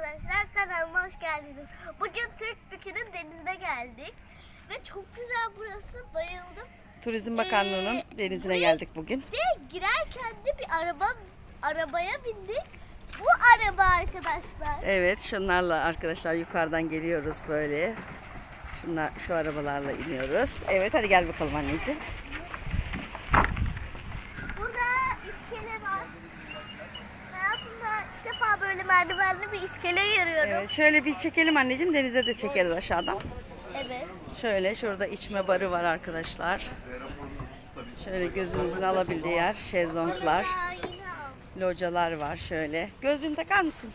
arkadaşlar kanalıma hoş geldiniz. Bugün Türk Bükü'nün denizine geldik. Ve çok güzel burası bayıldım. Turizm Bakanlığı'nın Ee, denizine geldik bugün. Ve girerken de bir araba arabaya bindik. Bu araba arkadaşlar. Evet şunlarla arkadaşlar yukarıdan geliyoruz böyle. Şunlar, şu arabalarla iniyoruz. Evet hadi gel bakalım anneciğim. Burada iskele var. Hayatımda ilk defa böyle merdivenli bir iskele görüyorum. Evet şöyle bir çekelim anneciğim denize de çekeriz aşağıdan. Evet. Şöyle şurada içme barı var arkadaşlar. Şöyle gözünüzün alabildiği yer şezlonglar, localar var şöyle. Gözlüğünü takar mısın?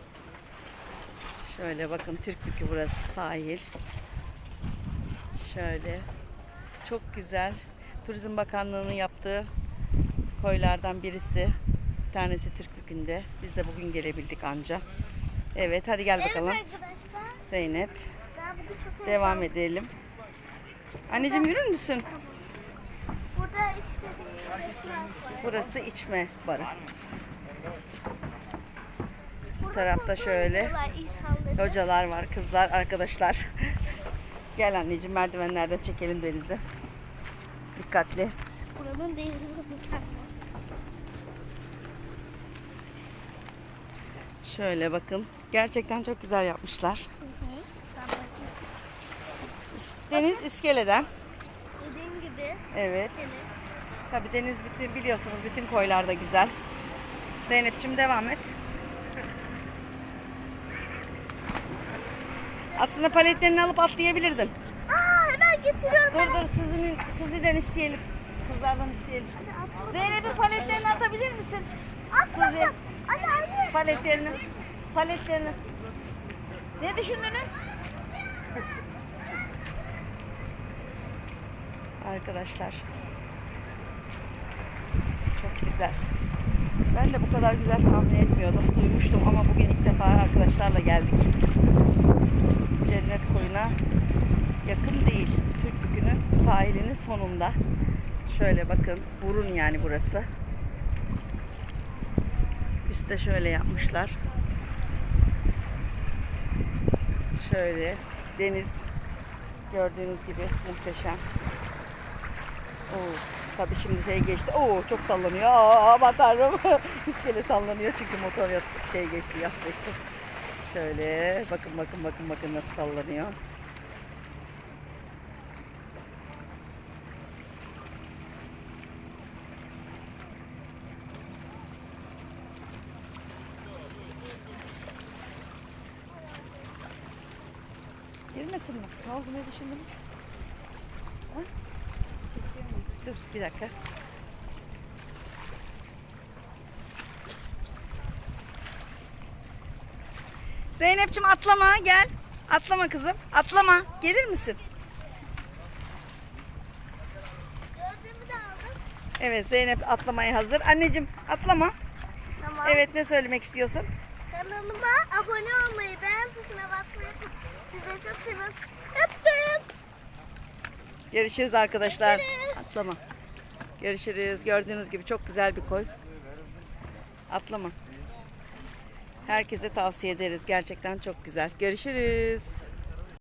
Şöyle bakın Türk Bükü burası sahil. Şöyle çok güzel. Turizm Bakanlığı'nın yaptığı koylardan birisi. Tanesi Türk Bükü'nde. Biz de bugün gelebildik anca. Evet hadi gel bakalım. Zeynep devam edelim. Anneciğim yürür müsün? Burada işte. Burası içme barı. Bu tarafta şöyle localar var, kızlar, arkadaşlar. Gel anneciğim merdivenlerden çekelim denizi. Dikkatli. Buranın denizi mükemmel. Şöyle bakın. Gerçekten çok güzel yapmışlar. Deniz iskeleden. Dediğim gibi Evet. Tabii deniz bütün biliyorsunuz bütün koylar da güzel. Zeynep'ciğim devam et. Aslında paletlerini alıp atlayabilirdin. Aa hemen getiriyorum. Dur dur Suzi'nin, Suzi'den isteyelim. Kızlardan isteyelim. Zeynep'in paletlerini atabilir misin? Suzi Atmasın. Anne. Paletlerini. Paletlerini. Ne düşündünüz? Arkadaşlar. Çok güzel. Ben de bu kadar güzel tahmin etmiyordum. Duymuştum ama bugün ilk defa arkadaşlarla geldik. Cennet koyuna yakın değil. Türk Bükü'nün sahilinin sonunda. Şöyle bakın. Burun yani burası. Üste şöyle yapmışlar. Şöyle deniz gördüğünüz gibi muhteşem. Oo, tabii şimdi şey geçti. Oo çok sallanıyor. Aa, aman tanrım. İskele sallanıyor çünkü motor şey geçti, geçti. Şöyle bakın bakın bakın bakın nasıl sallanıyor. Girmesin mi? Ne oldu ne düşündünüz? Ha? Dur bir dakika. Zeynep'ciğim atlama gel. Atlama kızım. Atlama. Gelir misin? Evet Zeynep atlamaya hazır. Anneciğim atlama. Tamam. Evet ne söylemek istiyorsun? Kanalıma abone olmayı, beğen tuşuna basmayı size çok seviyorum. Öptüm. Görüşürüz arkadaşlar. Görüşürüz. Atlama. Görüşürüz. Gördüğünüz gibi çok güzel bir koy. Atlama. Herkese tavsiye ederiz. Gerçekten çok güzel. Görüşürüz.